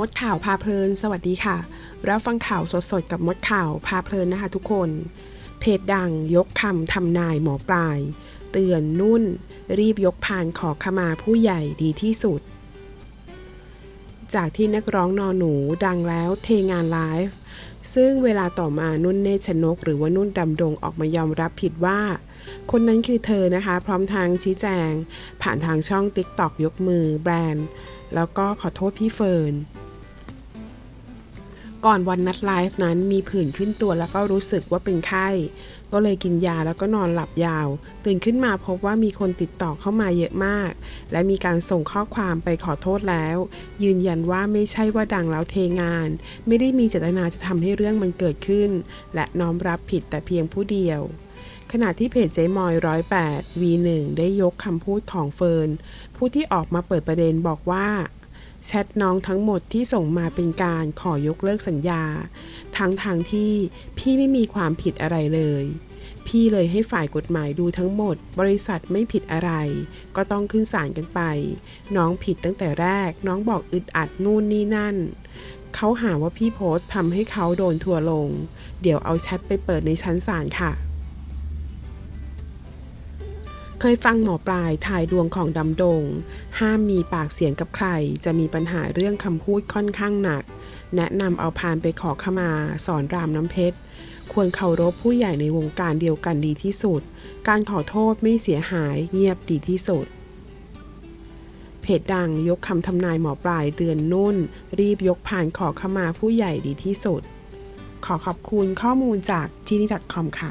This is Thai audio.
มดข่าวพาเพลิน สวัสดีค่ะ รับฟังข่าวสดๆ กับมดข่าวพาเพลินนะคะทุกคน เพจดังยกคำทำนายหมอปลาย เตือนนุ่น รีบยกพานขอขมาผู้ใหญ่ดีที่สุด จากที่นักร้องนอหนูดังแล้วเทงานไลฟ์ซึ่งเวลาต่อมานุ่นเนชนก หรือว่านุ่นดำดงออกมายอมรับผิดว่าคนนั้นคือเธอนะคะ พร้อมทางชี้แจง ผ่านทางช่อง TikTok ยกมือแบรนด์ แล้วก็ขอโทษพี่เฟิร์น ก่อนวันนัดไลฟ์นั้นมีผื่นขึ้นตัวแล้วก็รู้สึกว่าเป็นไข้ ก็เลยกินยาแล้วก็นอนหลับยาว ตื่นขึ้นมาพบว่ามีคนติดต่อเข้ามาเยอะมาก และมีการส่งข้อความไปขอโทษแล้ว ยืนยันว่าไม่ใช่ว่าดังแล้วเทงาน ไม่ได้มีเจตนาจะทำให้เรื่องมันเกิดขึ้น และน้อมรับผิดแต่เพียงผู้เดียวขณะที่เพจเจมอยร้อยแปด V1 ได้ยกคำพูดของเฟิร์น ผู้ที่ออกมาเปิดประเด็นบอกว่า แชทน้องทั้งหมดที่ส่งมาเป็นการขอยกเลิกสัญญา ทั้งทางที่พี่ไม่มีความผิดอะไรเลย พี่เลยให้ฝ่ายกฎหมายดูทั้งหมด บริษัทไม่ผิดอะไร ก็ต้องขึ้นศาลกันไป น้องผิดตั้งแต่แรก น้องบอกอึดอัดนู่นนี่นั่นเขาหาว่าพี่โพสต์ทำให้เขาโดนทัวร์ลง เดี๋ยวเอาแชทไปเปิดในชั้นศาลค่ะ ยฟังหมอปลายถ่ายดวงของดำดง ห้ามมีปากเสียงกับใคร จะมีปัญหาเรื่องคำพูดค่อนข้างหนัก แนะนำเอาพานไปขอขมา สอนรามน้ำเพชร ควรเคารพผู้ใหญ่ในวงการเดียวกันดีที่สุด การขอโทษไม่เสียหายเงียบดีที่สุดเพจดังยกคำทำนายหมอปลายเตือนนุ่น รีบยกพานขอขมาผู้ใหญ่ดีที่สุด ขอขอบคุณข้อมูลจากจีนี่ .com ค่ะ